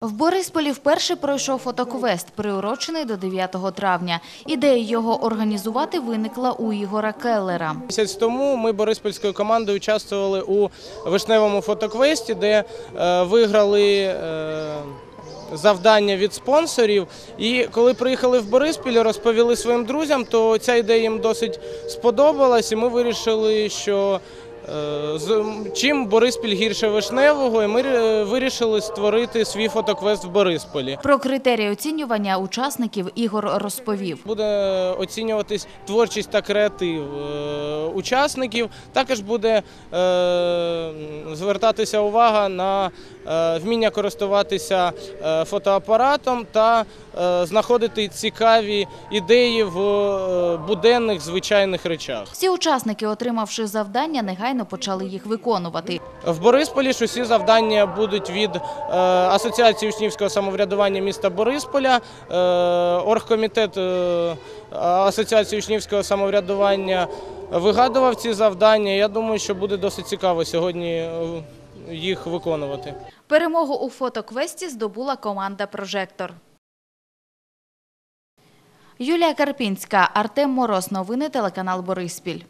В Борисполі вперше пройшов фотоквест, приурочений до 9 травня. Ідея його організувати виникла у Ігора Келлера. Місяць тому ми бориспільською командою участвували у вишневому фотоквесті, де е, виграли е, завдання від спонсорів. І коли приїхали в Бориспіль, розповіли своїм друзям, то ця ідея їм досить сподобалась, і ми вирішили, що з- чим Бориспіль гірше вишневого, і ми е, вирішили створити свій фотоквест в Борисполі. Про критерії оцінювання учасників Ігор розповів. Буде оцінюватись творчість та креатив е, учасників. Також буде е, звертатися увага на е, вміння користуватися е, фотоапаратом та е, знаходити цікаві ідеї в е, буденних звичайних речах. Всі учасники, отримавши завдання, негайно почали їх виконувати. В Борисполі ж усі завдання будуть від е, Асоціації учнівського самоврядування міста Борисполя. Е, оргкомітет е, Асоціації учнівського самоврядування вигадував ці завдання. Я думаю, що буде досить цікаво сьогодні їх виконувати. Перемогу у фотоквесті здобула команда «Прожектор». Юлія Карпінська, Артем Мороз. Новини телеканал Бориспіль.